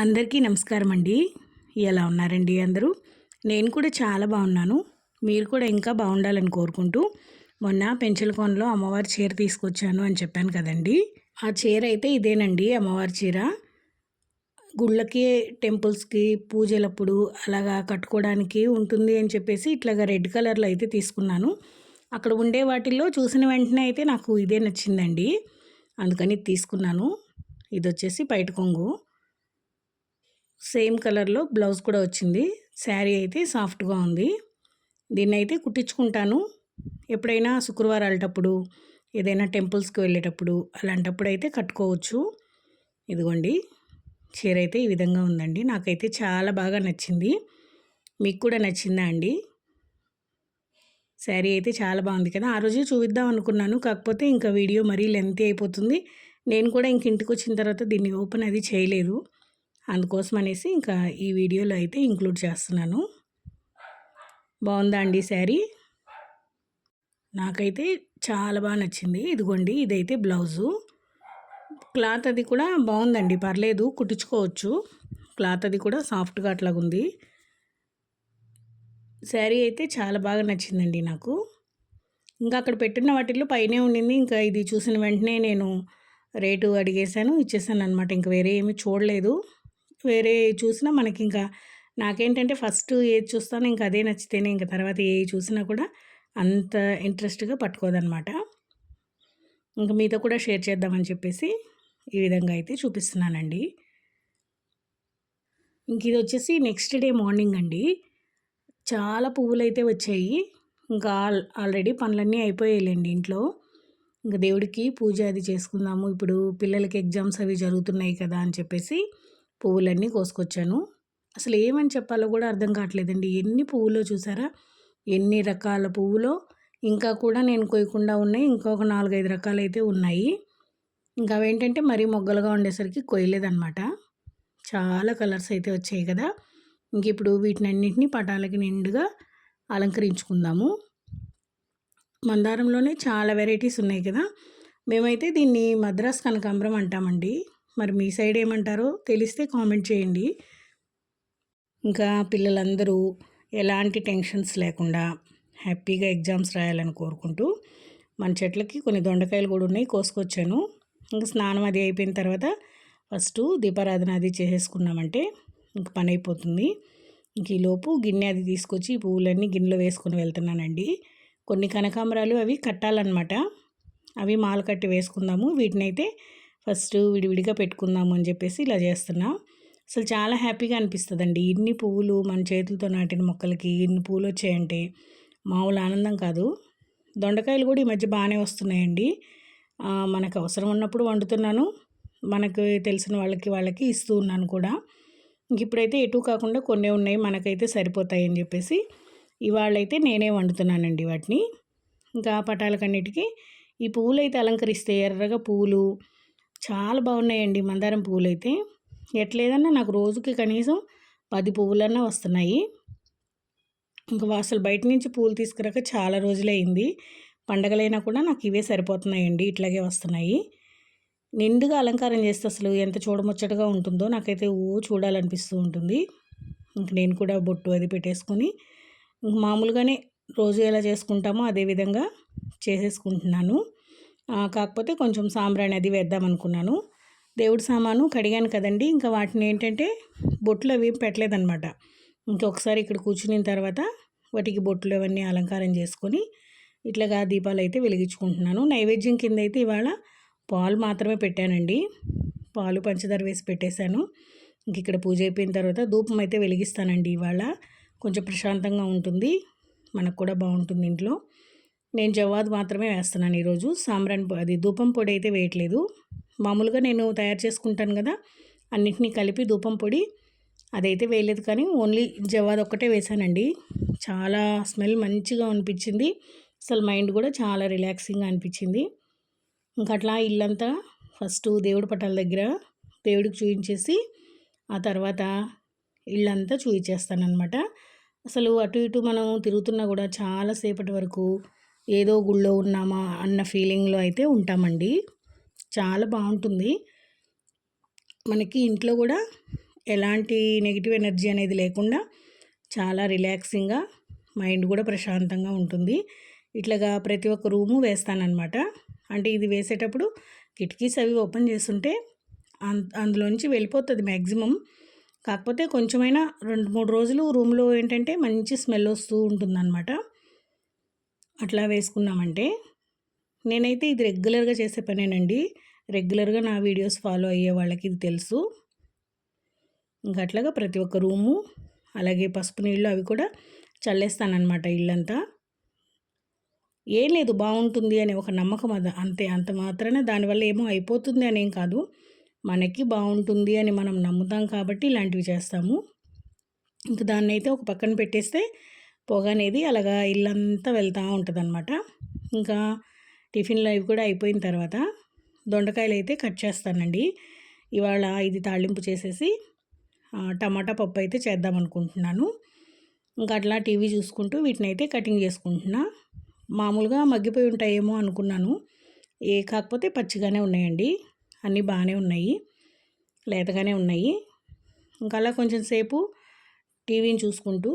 అందరికీ నమస్కారం అండి ఎలా ఉన్నారండి అందరూ? నేను కూడా చాలా బాగున్నాను. మీరు కూడా ఇంకా బాగుండాలని కోరుకుంటూ మొన్న పెంచలకోనలో అమ్మవారి చీర తీసుకొచ్చాను అని చెప్పాను కదండి. ఆ చీర అయితే ఇదేనండి అమ్మవారి చీర. గుళ్ళకి టెంపుల్స్కి పూజలప్పుడు అలాగా కట్టుకోవడానికి ఉంటుంది అని చెప్పేసి ఇట్లాగా రెడ్ కలర్లో అయితే తీసుకున్నాను. అక్కడ ఉండే వాటిల్లో చూసిన వెంటనే అయితే నాకు ఇదే నచ్చిందండి. అందుకని తీసుకున్నాను. ఇది వచ్చేసి బయట కొంగు. సేమ్ కలర్లో బ్లౌజ్ కూడా వచ్చింది. శారీ అయితే సాఫ్ట్గా ఉంది. దీన్ని అయితే కుట్టించుకుంటాను. ఎప్పుడైనా శుక్రవారాలటప్పుడు ఏదైనా టెంపుల్స్కి వెళ్ళేటప్పుడు అలాంటప్పుడు అయితే కట్టుకోవచ్చు. ఇదిగోండి చీర అయితే ఈ విధంగా ఉందండి. నాకైతే చాలా బాగా నచ్చింది. మీకు కూడా నచ్చిందా అండి? శారీ అయితే చాలా బాగుంది కదా. ఆ రోజే చూపిద్దాం అనుకున్నాను. కాకపోతే ఇంకా వీడియో మరీ లెంతీ అయిపోతుంది. నేను కూడా ఇంక ఇంటికి వచ్చిన తర్వాత దీన్ని ఓపెన్ అది చేయలేదు. అందుకోసం అనేసి ఇంకా ఈ వీడియోలో అయితే ఇంక్లూడ్ చేస్తున్నాను. బాగుందా అండి శారీ? నాకైతే చాలా బాగా నచ్చింది. ఇదిగోండి ఇదైతే బ్లౌజు. క్లాత్ అది కూడా బాగుందండి పర్లేదు కుట్టించుకోవచ్చు. క్లాత్ అది కూడా సాఫ్ట్గా అట్లాగుంది శారీ అయితే చాలా బాగా నచ్చిందండి నాకు. ఇంకా అక్కడ పెట్టిన వాటిల్లో పైనే ఉండింది. ఇంకా ఇది చూసిన వెంటనే నేను రేటు అడిగేశాను ఇచ్చేసాను అనమాట ఇంకా వేరే ఏమీ చూడలేదు. వేరే చూసినా మనకి ఇంకా నాకేంటంటే ఫస్ట్ ఏది చూస్తానో ఇంకా అదే నచ్చితేనే ఇంకా తర్వాత ఏ చూసినా కూడా అంత ఇంట్రెస్ట్గా పట్టుకోదనమాట. ఇంకా మీతో కూడా షేర్ చేద్దామని చెప్పేసి ఈ విధంగా అయితే చూపిస్తున్నానండి. ఇంక ఇది వచ్చేసి నెక్స్ట్ డే మార్నింగ్ అండి. చాలా పువ్వులు అయితే వచ్చాయి. ఇంకా ఆల్రెడీ పనులన్నీ అయిపోయాయిలేండి ఇంట్లో. ఇంకా దేవుడికి పూజ అది చేసుకుందాము. ఇప్పుడు పిల్లలకి ఎగ్జామ్స్ అవి జరుగుతున్నాయి కదా అని చెప్పేసి పువ్వులన్నీ కోసుకొచ్చాను. అసలు ఏమని చెప్పాలో కూడా అర్థం కావట్లేదండి. ఎన్ని పువ్వులో చూసారా? ఎన్ని రకాల పువ్వులో? ఇంకా కూడా నేను కొయ్యకుండా ఉన్నాయి. ఇంకొక నాలుగైదు రకాలు అయితే ఉన్నాయి. ఇంకా అవేంటంటే మరీ మొగ్గలుగా ఉండేసరికి కొయ్యలేదన్నమాట చాలా కలర్స్ అయితే వచ్చాయి కదా. ఇంక ఇప్పుడు వీటిని అన్నింటినీ పటాలకి నిండుగా అలంకరించుకుందాము. మందారంలోనే చాలా వెరైటీస్ ఉన్నాయి కదా. మేమైతే దీన్ని మద్రాస్ కనకాంబరం అంటామండి. మరి మీ సైడ్ ఏమంటారో తెలిస్తే కామెంట్ చేయండి. ఇంకా పిల్లలందరూ ఎలాంటి టెన్షన్స్ లేకుండా హ్యాపీగా ఎగ్జామ్స్ రాయాలని కోరుకుంటూ మన చెట్లకి కొన్ని దొండకాయలు కూడా ఉన్నాయి కోసుకొచ్చాను. ఇంకా స్నానం అది అయిపోయిన తర్వాత ఫస్ట్ దీపారాధన అది చేసేసుకున్నామంటే ఇంక పని అయిపోతుంది. ఇంక ఈలోపు గిన్నె అది తీసుకొచ్చి పువ్వులన్నీ గిన్నెలో వేసుకొని వెళ్తున్నానండి. కొన్ని కనకాంబరాలు అవి కట్టాలన్నమాట. అవి మాల కట్టి వేసుకుందాము. వీటినైతే ఫస్ట్ విడివిడిగా పెట్టుకుందాము అని చెప్పేసి ఇలా చేస్తున్నా. అసలు చాలా హ్యాపీగా అనిపిస్తుందండి. ఇన్ని పువ్వులు మన చేతులతో నాటిన మొక్కలకి ఇన్ని పువ్వులు వచ్చాయంటే మామూలు ఆనందం కాదు. దొండకాయలు కూడా ఈ మధ్య బాగానే వస్తున్నాయండి. మనకు అవసరం ఉన్నప్పుడు వండుతున్నాను. మనకు తెలిసిన వాళ్ళకి వాళ్ళకి ఇస్తూ ఉన్నాను కూడా. ఇంక ఇప్పుడైతే ఎటు కాకుండా కొన్ని ఉన్నాయి మనకైతే సరిపోతాయి అని చెప్పేసి ఇవాళైతే నేనే వండుతున్నానండి వాటిని. ఇంకా పటాలకన్నిటికీ ఈ పువ్వులు అయితే అలంకరిస్తే ఎర్రగా పువ్వులు చాలా బాగున్నాయండి మందారం పువ్వులు అయితే ఎట్లేదన్నా నాకు రోజుకి కనీసం పది పువ్వులన్నా వస్తున్నాయి. ఇంకా అసలు బయట నుంచి పూలు తీసుకురాక చాలా రోజులైంది. పండగలైనా కూడా నాకు ఇవే సరిపోతున్నాయండి ఇట్లాగే వస్తున్నాయి. నిండుగా అలంకారం చేస్తే అసలు ఎంత చూడముచ్చటగా ఉంటుందో నాకైతే ఓ చూడాలనిపిస్తూ ఉంటుంది. ఇంక నేను కూడా బొట్టు అది పెట్టేసుకొని మామూలుగానే రోజు ఎలా చేసుకుంటామో అదే విధంగా చేసేసుకుంటున్నాను. కాకపోతే కొంచెం సాంబ్రాణి అది వేద్దాం అనుకున్నాను. దేవుడి సామాను కడిగాను కదండి. ఇంకా వాటిని ఏంటంటే బొట్లు అవి పెట్టలేదన్నమాట. ఇంకొకసారి ఇక్కడ కూర్చున్న తర్వాత వాటికి బొట్లు అవన్నీ అలంకారం చేసుకొని ఇట్లాగా దీపాలు అయితే వెలిగించుకుంటున్నాను. నైవేద్యం కింద అయితే ఇవాళ పాలు మాత్రమే పెట్టానండి. పాలు పంచదార వేసి పెట్టేశాను. ఇంక ఇక్కడ పూజ అయిపోయిన తర్వాత ధూపం అయితే వెలిగిస్తానండి ఇవాళ. కొంచెం ప్రశాంతంగా ఉంటుంది. మనకు కూడా బాగుంటుంది ఇంట్లో. నేను జవాద్ మాత్రమే వేస్తున్నాను ఈరోజు. సాంబ్రాన్ అది ధూపం పొడి అయితే వేయట్లేదు. మామూలుగా నేను తయారు చేసుకుంటాను కదా అన్నిటినీ కలిపి ధూపం పొడి అదైతే వేయలేదు కానీ ఓన్లీ జవాద్ ఒక్కటే వేసానండి. చాలా స్మెల్ మంచిగా అనిపించింది. అసలు మైండ్ కూడా చాలా రిలాక్సింగ్గా అనిపించింది. ఇంకా అట్లా ఇల్లంతా ఫస్ట్ దేవుడి పటాల దగ్గర దేవుడికి చూపించేసి ఆ తర్వాత ఇళ్ళంతా చూయించేస్తానమాట అసలు అటు ఇటు మనం తిరుగుతున్నా కూడా చాలాసేపటి వరకు ఏదో గుళ్ళో ఉన్నామా అన్న ఫీలింగ్లో అయితే ఉంటామండి. చాలా బాగుంటుంది. మనకి ఇంట్లో కూడా ఎలాంటి నెగిటివ్ ఎనర్జీ అనేది లేకుండా చాలా రిలాక్సింగ్గా మైండ్ కూడా ప్రశాంతంగా ఉంటుంది. ఇట్లాగా ప్రతి ఒక్క రూము వేస్తానన్నమాట. అంటే ఇది వేసేటప్పుడు కిటికీస్ అవి ఓపెన్ చేస్తుంటే అందులోంచి వెళ్ళిపోతుంది మ్యాక్సిమం కాకపోతే కొంచెమైనా రెండు మూడు రోజులు రూమ్లో ఏంటంటే మంచి స్మెల్ వస్తూ ఉంటుందన్నమాట. అట్లా వేసుకున్నామంటే నేనైతే ఇది రెగ్యులర్గా చేసే పనేనండి. రెగ్యులర్గా నా వీడియోస్ ఫాలో అయ్యే వాళ్ళకి ఇది తెలుసు. ఇంకా అట్లాగా ప్రతి ఒక్క రూము అలాగే పసుపు నీళ్ళు అవి కూడా చల్లేస్తానమాట ఇల్లంతా. ఏం లేదు బాగుంటుంది అనే ఒక నమ్మకం అది అంతే అంత మాత్రమే దానివల్ల ఏమో అయిపోతుంది అనేం కాదు. మనకి బాగుంటుంది అని మనం నమ్ముతాం కాబట్టి ఇలాంటివి చేస్తాము. ఇంక దాన్ని అయితే ఒక పక్కన పెట్టేస్తే పొగ అనేది అలాగా ఇల్లంతా వెళ్తూ ఉంటుంది అనమాట ఇంకా టిఫిన్లు అవి కూడా అయిపోయిన తర్వాత దొండకాయలు అయితే కట్ చేస్తానండి. ఇవాళ ఇది తాళింపు చేసేసి టమాటా పప్పు అయితే చేద్దాం అనుకుంటున్నాను. ఇంకా అట్లా టీవీ చూసుకుంటూ వీటిని అయితే కటింగ్ చేసుకుంటున్నా. మామూలుగా మగ్గిపోయి ఉంటాయేమో అనుకున్నాను. ఏ కాకపోతే పచ్చిగానే ఉన్నాయండి. అన్నీ బాగానే ఉన్నాయి. లేతగానే ఉన్నాయి. ఇంకా అలా కొంచెం సేపు టీవీని చూసుకుంటూ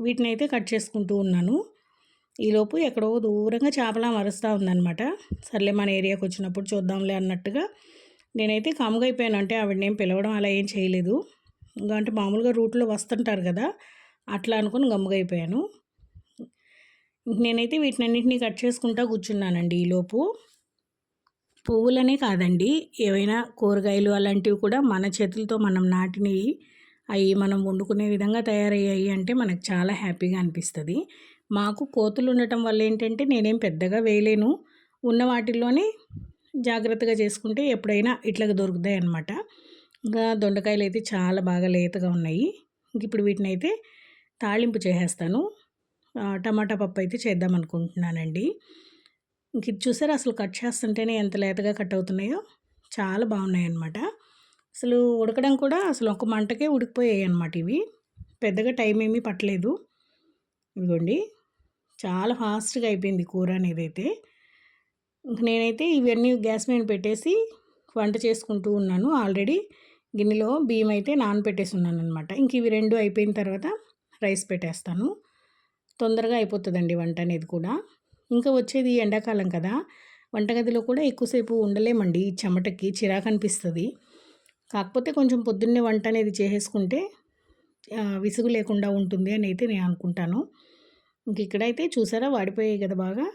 వీటిని అయితే కట్ చేసుకుంటూ ఉన్నాను. ఈలోపు ఎక్కడో దూరంగా చేపలా మరుస్తూ ఉందనమాట సర్లే మన ఏరియాకి వచ్చినప్పుడు చూద్దాంలే అన్నట్టుగా నేనైతే కాముగా అయిపోయాను. అంటే ఆవిడనేం పిలవడం అలా ఏం చేయలేదు. ఇంకా అంటే మామూలుగా రూట్లో వస్తుంటారు కదా అట్లా అనుకుని గమ్ముగా అయిపోయాను. నేనైతే వీటినన్నింటినీ కట్ చేసుకుంటా కూర్చున్నానండి ఈలోపు పువ్వులనే కాదండి ఏవైనా కూరగాయలు అలాంటివి కూడా మన చేతులతో మనం నాటినవి అవి మనం వండుకునే విధంగా తయారయ్యాయి అంటే మనకు చాలా హ్యాపీగా అనిపిస్తుంది. మాకు కోతులు ఉండటం వల్ల ఏంటంటే నేనేం పెద్దగా వేయలేను. ఉన్న వాటిల్లోనే జాగ్రత్తగా చేసుకుంటే ఎప్పుడైనా ఇట్లా దొరుకుతాయి అన్నమాట ఇంకా దొండకాయలు అయితే చాలా బాగా లేతగా ఉన్నాయి. ఇంక ఇప్పుడు వీటిని అయితే తాళింపు చేసేస్తాను. టమాటా పప్పు అయితే చేద్దాం అనుకుంటున్నానండి. ఇంక ఇది అసలు కట్ చేస్తుంటేనే ఎంత లేతగా కట్ అవుతున్నాయో? చాలా బాగున్నాయి అన్నమాట అసలు ఉడకడం కూడా అసలు ఒక మంటకే ఉడికిపోయాయి అన్నమాట ఇవి. పెద్దగా టైం ఏమీ పట్టలేదు. ఇదిగోండి. చాలా ఫాస్ట్గా అయిపోయింది కూర అనేది అయితే ఇంక నేనైతే ఇవన్నీ గ్యాస్ మీద పెట్టేసి వంట చేసుకుంటూ ఉన్నాను. ఆల్రెడీ గిన్నెలో బియ్యం అయితే నానపెట్టేసి ఉన్నాను అనమాట ఇంక ఇవి రెండు అయిపోయిన తర్వాత రైస్ పెట్టేస్తాను. తొందరగా అయిపోతుందండి వంట అనేది కూడా. ఇంకా వచ్చేది ఎండాకాలం కదా. వంటగదిలో కూడా ఎక్కువసేపు ఉండలేమండి. ఈ చెమటకి చిరాకు అనిపిస్తుంది కాకపోతే కొంచెం పొద్దున్నే వంట అనేది చేసేసుకుంటే విసుగు లేకుండా ఉంటుంది అని అయితే నేను అనుకుంటాను. ఇంక ఇక్కడైతే చూసారా వాడిపోయాయి కదా బాగా.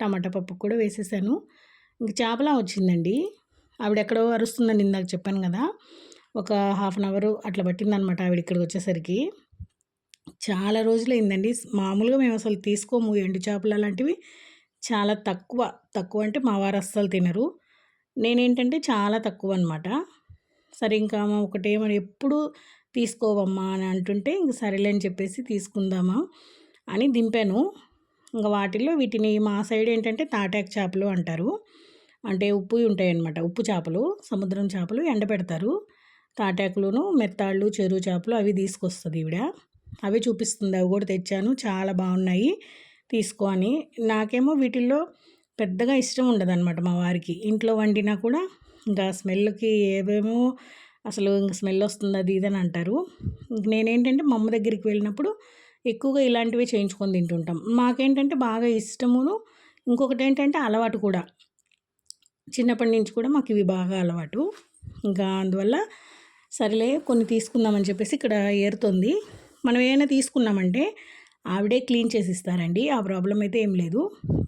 టమాటా పప్పు కూడా వేసేసాను. ఇంక చేపలా వచ్చిందండి. ఆవిడ ఎక్కడో అరుస్తుందని ఇందాక చెప్పాను కదా. ఒక హాఫ్ అన్ అవర్ అట్లా పట్టిందనమాట ఆవిడ ఇక్కడికి వచ్చేసరికి. చాలా రోజులైందండి. మామూలుగా మేము అసలు తీసుకోము ఎండు చేపలు అలాంటివి. చాలా తక్కువ. తక్కువ అంటే మా వారు అస్సలు తినరు. నేనేంటంటే చాలా తక్కువ అనమాట సరే ఇంకా ఒకటేమని ఎప్పుడు తీసుకోవమ్మా అని అంటుంటే ఇంక సరేలే అని చెప్పేసి తీసుకుందామా అని దింపాను. ఇంకా వాటిల్లో వీటిని మా సైడ్ ఏంటంటే తాటాక్ చేపలు అంటారు. అంటే ఉప్పు ఉంటాయి అన్నమాట ఉప్పు చేపలు సముద్రం చేపలు ఎండబెడతారు తాటాకులను మెత్తాళ్ళు చెరువు చేపలు అవి తీసుకొస్తుంది ఈవిడ. అవి చూపిస్తుంది. అవి కూడా తెచ్చాను. చాలా బాగున్నాయి. తీసుకో అని. నాకేమో వీటిల్లో పెద్దగా ఇష్టం ఉండదు అనమాట మా వారికి. ఇంట్లో వండినా కూడా ఇంకా స్మెల్కి ఏవేమో అసలు ఇంక స్మెల్ వస్తుంది అది ఇదని అంటారు. నేనేంటంటే మా అమ్మ దగ్గరికి వెళ్ళినప్పుడు ఎక్కువగా ఇలాంటివి చేయించుకొని తింటుంటాం. మాకేంటంటే బాగా ఇష్టమును ఇంకొకటి ఏంటంటే అలవాటు కూడా. చిన్నప్పటి నుంచి కూడా మాకు ఇవి బాగా అలవాటు. ఇంకా అందువల్ల సరేలే కొన్ని తీసుకుందామని చెప్పేసి ఇక్కడ ఏరుతుంది. మనం ఏమైనా తీసుకున్నామంటే ఆవిడే క్లీన్ చేసి ఇస్తారండి. ఆ ప్రాబ్లం అయితే ఏం లేదు.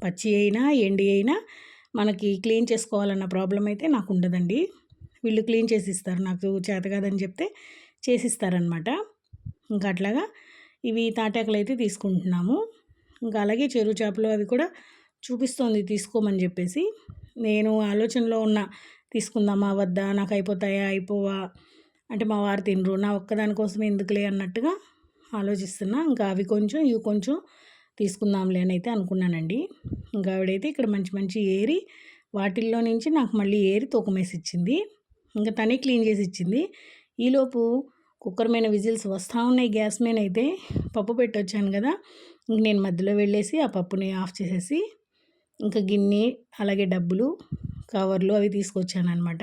పచ్చి అయినా ఎండి అయినా మనకి క్లీన్ చేసుకోవాలన్న ప్రాబ్లం అయితే నాకు ఉండదండి. వీళ్ళు క్లీన్ చేసి ఇస్తారు నాకు చేత కాదని చెప్తే చేసిస్తారనమాట ఇంకా అట్లాగా ఇవి తాటాకులు అయితే తీసుకుంటున్నాము. ఇంకా అలాగే చెరువు చేపలు అవి కూడా చూపిస్తోంది తీసుకోమని చెప్పేసి. నేను ఆలోచనలో ఉన్న తీసుకుందామా వద్దా నాకు అయిపోతాయా అయిపోవా అంటే మా వారు తినరు. నా ఒక్కదాని కోసం ఎందుకులే అన్నట్టుగా ఆలోచిస్తున్నా. ఇంకా అవి కొంచెం ఇవి కొంచెం తీసుకుందాంలే అని అయితే అనుకున్నానండి. ఇంకా ఆవిడైతే ఇక్కడ మంచి మంచి ఏరి వాటిల్లో నుంచి నాకు మళ్ళీ ఏరి తూకమేసి ఇచ్చింది. ఇంకా తనే క్లీన్ చేసి ఇచ్చింది. ఈలోపు కుక్కర్ మీద విజిల్స్ వస్తూ ఉన్నాయి గ్యాస్ మీద అయితే పప్పు పెట్టొచ్చాను కదా. ఇంక నేను మధ్యలో వెళ్ళేసి ఆ పప్పుని ఆఫ్ చేసేసి ఇంకా గిన్నె అలాగే డబ్బులు కవర్లు అవి తీసుకొచ్చాను అనమాట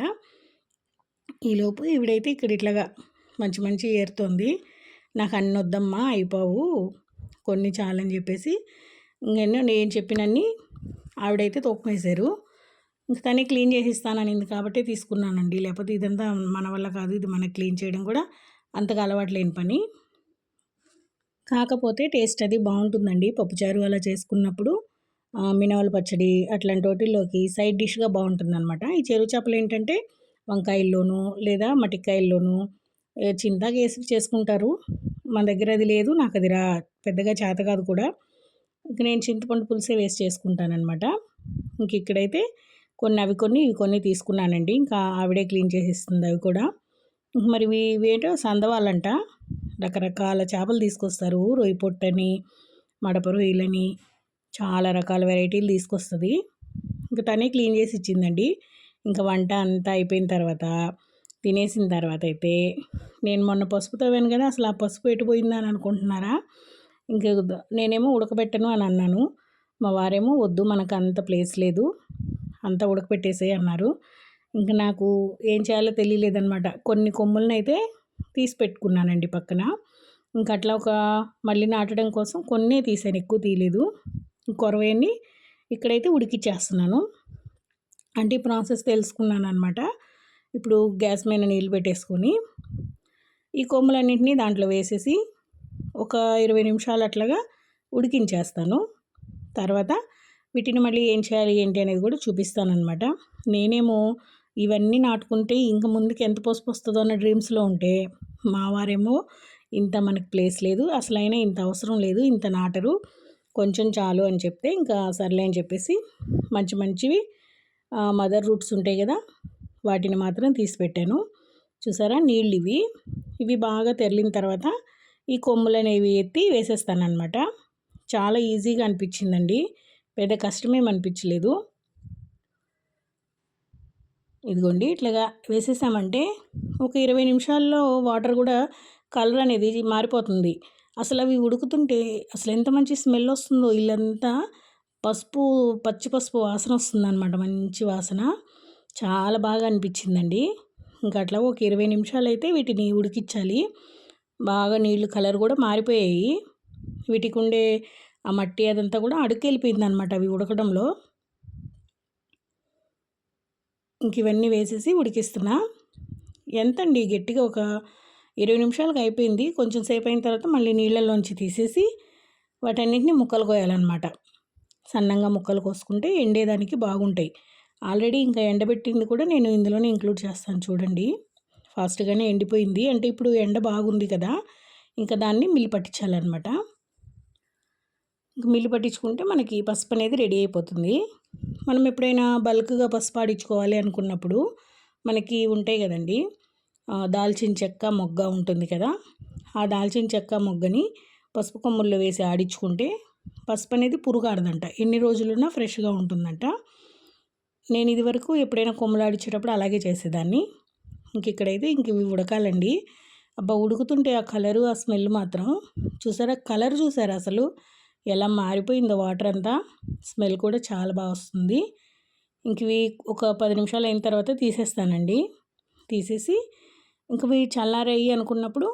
ఈలోపు ఈవిడైతే ఇక్కడ ఇట్లాగా మంచి మంచి ఏరుతోంది. నాకు అన్ని వద్దమ్మా అయిపోవు. కొన్ని చాలని చెప్పేసి ఇంకెన్నో నేను చెప్పినన్ని ఆవిడైతే తూకం ఇంకా తనే క్లీన్ చేసి ఇస్తాననింది కాబట్టి తీసుకున్నానండి. లేకపోతే ఇదంతా మన వల్ల కాదు ఇది మనకి క్లీన్ చేయడం కూడా అంతగా అలవాటు లేని పని. కాకపోతే టేస్ట్ అది బాగుంటుందండి. పప్పుచారు అలా చేసుకున్నప్పుడు మినవల పచ్చడి అట్లాంటి వాటిల్లోకి సైడ్ డిష్గా బాగుంటుందన్నమాట. ఈ చెరువు చేపలు ఏంటంటే వంకాయల్లోనూ లేదా మటికాయల్లోనూ చింతగా వేసి చేసుకుంటారు. మన దగ్గర అది లేదు నాకు అది రా పెద్దగా చేత కాదు కూడా. ఇంక నేను చింతపండు పులుసే వేస్ట్ చేసుకుంటానమాట ఇంక ఇక్కడైతే కొన్ని అవి కొన్ని ఇవి కొన్ని తీసుకున్నానండి. ఇంకా ఆవిడే క్లీన్ చేసేస్తుంది అవి కూడా. మరి ఇవి ఏంటో సందవాలంట. రకరకాల చేపలు తీసుకొస్తారు. రొయ్యి పొట్టని మడప రొయ్యలని చాలా రకాల వెరైటీలు తీసుకొస్తుంది. ఇంకా తనే క్లీన్ చేసి ఇచ్చిందండి. ఇంకా వంట అంతా అయిపోయిన తర్వాత తినేసిన తర్వాత అయితే నేను మొన్న పసుపు తవ్వాను కదా అసలు ఆ పసుపు ఎటు పోయిందని అనుకుంటున్నారా? ఇంకా నేనేమో ఉడకబెట్టను అని అన్నాను. మా వారేమో వద్దు మనకు అంత ప్లేస్ లేదు అంతా ఉడకబెట్టేసే అన్నారు. ఇంకా నాకు ఏం చేయాలో తెలియలేదనమాట కొన్ని కొమ్ములను అయితే తీసి పెట్టుకున్నానండి పక్కన. ఇంకా అట్లా ఒక మళ్ళీ నాటడం కోసం కొన్ని తీసాను ఎక్కువ తీయలేదు. కొరవేని ఇక్కడైతే ఉడికిచ్చేస్తున్నాను. అంటే ఈ ప్రాసెస్ తెలుసుకున్నాను అనమాట ఇప్పుడు గ్యాస్ మీద నీళ్ళు పెట్టేసుకొని ఈ కొమ్ములన్నింటినీ దాంట్లో వేసేసి ఒక ఇరవై నిమిషాలు అట్లాగా ఉడికించేస్తాను. తర్వాత వీటిని మళ్ళీ ఏం చేయాలి ఏంటి అనేది కూడా చూపిస్తానమాట నేనేమో ఇవన్నీ నాటుకుంటే ఇంకా ముందుకు ఎంత పసుపు వస్తుందో అన్న డ్రీమ్స్లో ఉంటే మా వారేమో ఇంత మనకు ప్లేస్ లేదు అసలైనా ఇంత అవసరం లేదు ఇంత నాటరు కొంచెం చాలు అని చెప్తే ఇంకా సర్లే అని చెప్పేసి మంచి మంచివి మదర్ రూట్స్ ఉంటాయి కదా వాటిని మాత్రం తీసి పెట్టాను చూసారా నీళ్ళు ఇవి? ఇవి బాగా తెరిలిన తర్వాత ఈ కొమ్ములు అనేవి ఎత్తి వేసేస్తానమాట చాలా ఈజీగా అనిపించిందండి. పెద్ద కష్టమేం అనిపించలేదు. ఇదిగోండి ఇట్లాగా వేసేసామంటే ఒక ఇరవై నిమిషాల్లో వాటర్ కూడా కలర్ అనేది మారిపోతుంది. అసలు అవి ఉడుకుతుంటే అసలు ఎంత మంచి స్మెల్ వస్తుందో ఇల్లంతా పసుపు పచ్చి పసుపు వాసన వస్తుందన్నమాట. మంచి వాసన. చాలా బాగా అనిపించిందండి. ఇంకా అట్లా ఒక ఇరవై నిమిషాలు అయితే వీటిని ఉడికించాలి. బాగా నీళ్ళు కలర్ కూడా మారిపోయాయి. వీటికి ఉండే ఆ మట్టి అదంతా కూడా అడుకెళ్ళిపోయింది అనమాట అవి ఉడకడంలో. ఇంక ఇవన్నీ వేసేసి ఉడికిస్తున్నా. ఎంతండి? గట్టిగా ఒక ఇరవై నిమిషాలకు అయిపోయింది. కొంచెం సేపు అయిన తర్వాత మళ్ళీ నీళ్ళల్లోంచి తీసేసి వాటన్నిటిని ముక్కలు కోయాలన్నమాట. సన్నంగా ముక్కలు కోసుకుంటే ఎండేదానికి బాగుంటాయి. ఆల్రెడీ ఇంకా ఎండబెట్టింది కూడా నేను ఇందులోనే ఇంక్లూడ్ చేస్తాను చూడండి. ఫాస్ట్గానే ఎండిపోయింది. అంటే ఇప్పుడు ఎండ బాగుంది కదా ఇంకా దాన్ని మిల్లు పట్టించాలన్నమాట. మిల్లు పట్టించుకుంటే మనకి పసుపు అనేది రెడీ అయిపోతుంది. మనం ఎప్పుడైనా బల్క్గా పసుపు ఆడించుకోవాలి అనుకున్నప్పుడు మనకి ఉంటాయి కదండి దాల్చిన చెక్క మొగ్గ ఉంటుంది కదా ఆ దాల్చిన చెక్క మొగ్గని పసుపు కొమ్ముల్లో వేసి ఆడించుకుంటే పసుపు అనేది పురుగాడదంట. ఎన్ని రోజులున్నా ఫ్రెష్గా ఉంటుందంట. నేను ఇదివరకు ఎప్పుడైనా కొమ్ములు ఆడించేటప్పుడు అలాగే చేసేదాన్ని. ఇంక ఇక్కడైతే ఇంక ఇవి ఉడకాలండి. అబ్బా! ఉడుకుతుంటే ఆ కలరు ఆ స్మెల్ మాత్రం చూసారా? కలర్ చూసారా అసలు? ఎలా మారిపోయిందో వాటర్ అంతా. స్మెల్ కూడా చాలా బాగా వస్తుంది. ఇంక ఇవి ఒక పది నిమిషాలు అయిన తర్వాత తీసేస్తానండి. తీసేసి ఇంక ఇవి చల్లారయ్యి అనుకున్నప్పుడు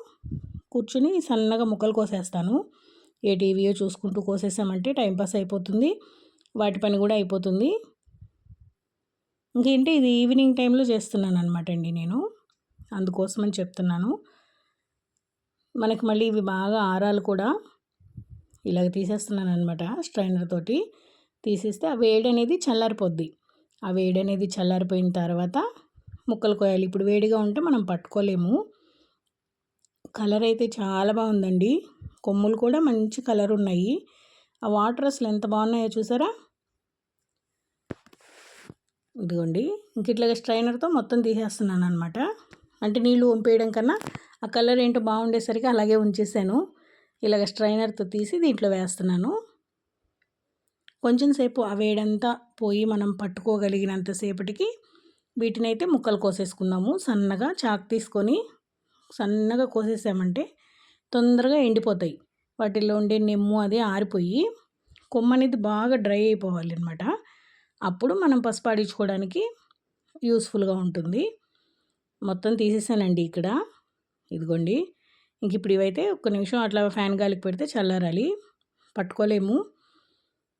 కూర్చుని సన్నగా ముక్కలు కోసేస్తాను. ఏ టీవీయో చూసుకుంటూ కోసేసామంటే టైంపాస్ అయిపోతుంది. వాటి పని కూడా అయిపోతుంది. ఇంకేంటి? ఇది ఈవినింగ్ టైంలో చేస్తున్నాను అనమాట అండి నేను. అందుకోసమని చెప్తున్నాను. మనకి మళ్ళీ ఇవి బాగా ఆరాలు కూడా ఇలాగ తీసేస్తున్నాను అనమాట స్ట్రైనర్ తోటి. తీసేస్తే ఆ వేడి అనేది చల్లారిపోద్ది. ఆ వేడి అనేది చల్లారిపోయిన తర్వాత ముక్కలు కోయాలి. ఇప్పుడు వేడిగా ఉంటే మనం పట్టుకోలేము. కలర్ అయితే చాలా బాగుందండి. కొమ్ములు కూడా మంచి కలర్ ఉన్నాయి ఆ వాటర్ అసలు ఎంత బాగున్నాయో చూసారా? ఇదిగోండి. ఇంక ఇట్లాగా స్ట్రైనర్తో మొత్తం తీసేస్తున్నాను అనమాట అంటే నీళ్ళు వంపేయడం కన్నా ఆ కలర్ ఏంటో బాగుండేసరికి అలాగే ఉంచేసాను. ఇలాగ స్ట్రైనర్తో తీసి దీంట్లో వేస్తున్నాను. కొంచెం సేపు ఆ వేడంతా పోయి మనం పట్టుకోగలిగినంతసేపటికి వీటిని అయితే ముక్కలు కోసేసుకుందాము. సన్నగా చాక్ తీసుకొని సన్నగా కోసేసామంటే తొందరగా ఎండిపోతాయి. వాటిల్లో ఉండే నెమ్ము అది ఆరిపోయి కొమ్మ అనేది బాగా డ్రై అయిపోవాలి అనమాట అప్పుడు మనం పసుపు ఆడించుకోవడానికి యూస్ఫుల్గా ఉంటుంది. మొత్తం తీసేసానండి ఇక్కడ. ఇదిగోండి. ఇంక ఇప్పుడు ఇవైతే ఒక్క నిమిషం అట్లా ఫ్యాన్ గాలికి పెడితే చల్లారాలి. పట్టుకోలేము.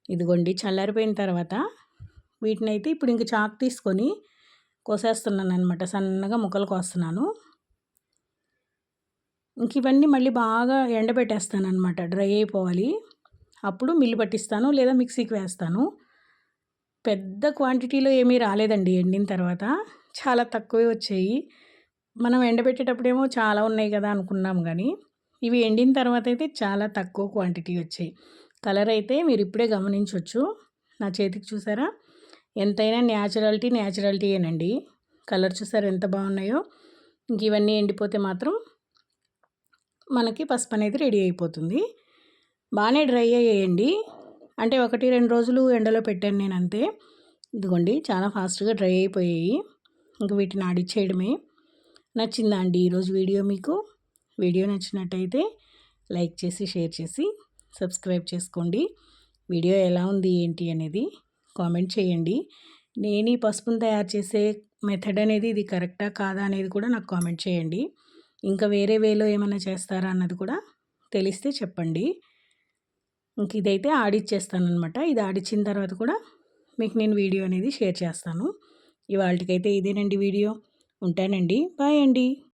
ఇదిగోండి చల్లారిపోయిన తర్వాత వీటిని అయితే ఇప్పుడు ఇంక చాకు తీసుకొని కోసేస్తున్నాను అనమాట సన్నగా ముక్కలు కోస్తున్నాను. ఇంక ఇవన్నీ మళ్ళీ బాగా ఎండబెట్టేస్తాను అనమాట డ్రై అయిపోవాలి. అప్పుడు మిల్లు పట్టిస్తాను లేదా మిక్సీకి వేస్తాను. పెద్ద క్వాంటిటీలో ఏమీ రాలేదండి ఎండిన తర్వాత. చాలా తక్కువే వచ్చాయి. మనం ఎండబెట్టేటప్పుడేమో చాలా ఉన్నాయి కదా అనుకున్నాం కానీ ఇవి ఎండిన తర్వాత అయితే చాలా తక్కువ క్వాంటిటీ వచ్చాయి. కలర్ అయితే మీరు ఇప్పుడే గమనించవచ్చు నా చేతికి చూసారా? ఎంతైనా న్యాచురాలిటీ న్యాచురాలిటీయేనండి కలర్ చూసారా ఎంత బాగున్నాయో? ఇంక ఇవన్నీ ఎండిపోతే మాత్రం మనకి పసుపు అనేది రెడీ అయిపోతుంది. బాగానే డ్రై అయ్యేయండి. అంటే ఒకటి రెండు రోజులు ఎండలో పెట్టాను నేను అంతే ఇదిగోండి చాలా ఫాస్ట్గా డ్రై అయిపోయాయి. ఇంక వీటిని ఆడిచ్చేయడమే. నచ్చిందా అండి ఈరోజు వీడియో మీకు? వీడియో నచ్చినట్టయితే లైక్ చేసి షేర్ చేసి సబ్స్క్రైబ్ చేసుకోండి. వీడియో ఎలా ఉంది ఏంటి అనేది కామెంట్ చేయండి. నేను ఈ పసుపును తయారు చేసే మెథడ్ అనేది ఇది కరెక్టా కాదా అనేది కూడా నాకు కామెంట్ చేయండి. ఇంకా వేరే వేలో ఏమైనా చేస్తారా అన్నది కూడా తెలిస్తే చెప్పండి. ఇంక ఇదైతే ఆడిచ్చేస్తానమాట ఇది ఆడిచ్చిన తర్వాత కూడా మీకు నేను వీడియో అనేది షేర్ చేస్తాను. ఇవాళకైతే ఇదేనండి వీడియో. ఉంటానండి. బాయ్ అండి.